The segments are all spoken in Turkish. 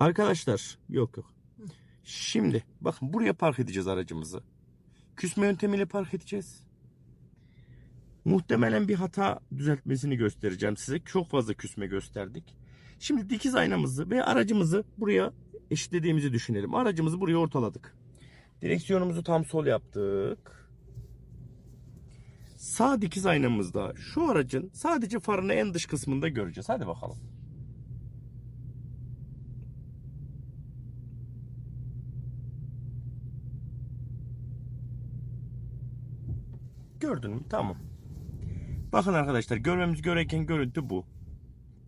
Arkadaşlar yok yok. Şimdi bakın buraya park edeceğiz aracımızı. Küsme yöntemiyle park edeceğiz. Muhtemelen bir hata düzeltmesini göstereceğim size. Çok fazla küsme gösterdik. Şimdi dikiz aynamızı ve aracımızı buraya eşitlediğimizi düşünelim. Aracımızı buraya ortaladık. Direksiyonumuzu tam sol yaptık. Sağ dikiz aynamızda şu aracın sadece farını en dış kısmında göreceğiz. Hadi bakalım. Gördün mü? Tamam. Bakın arkadaşlar görmemiz gereken görüntü bu.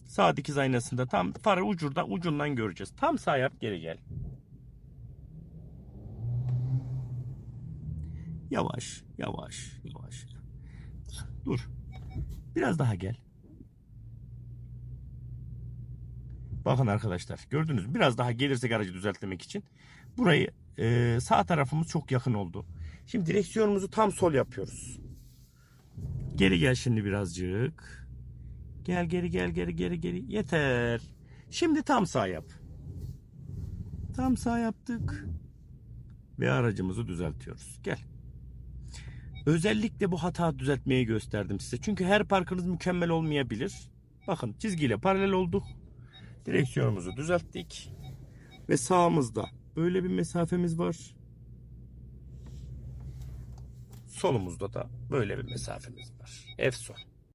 Sağ dikiz aynasında tam farı ucundan ucundan göreceğiz. Tam sağ yap geri gel. Yavaş, yavaş, yavaş. Dur. Biraz daha gel. Bakın arkadaşlar gördünüz mü? Biraz daha gelirsek aracı düzeltmek için. Burayı e, sağ tarafımız çok yakın oldu. Şimdi direksiyonumuzu tam sol yapıyoruz. Geri gel şimdi birazcık. Gel geri gel geri geri geri. Yeter. Şimdi tam sağ yap. Tam sağ yaptık. Ve aracımızı düzeltiyoruz. Gel. Özellikle bu hata düzeltmeyi gösterdim size. Çünkü her parkınız mükemmel olmayabilir. Bakın çizgiyle paralel olduk. Direksiyonumuzu düzelttik. Ve sağımızda böyle bir mesafemiz var. Solumuzda da böyle bir mesafemiz var. F son.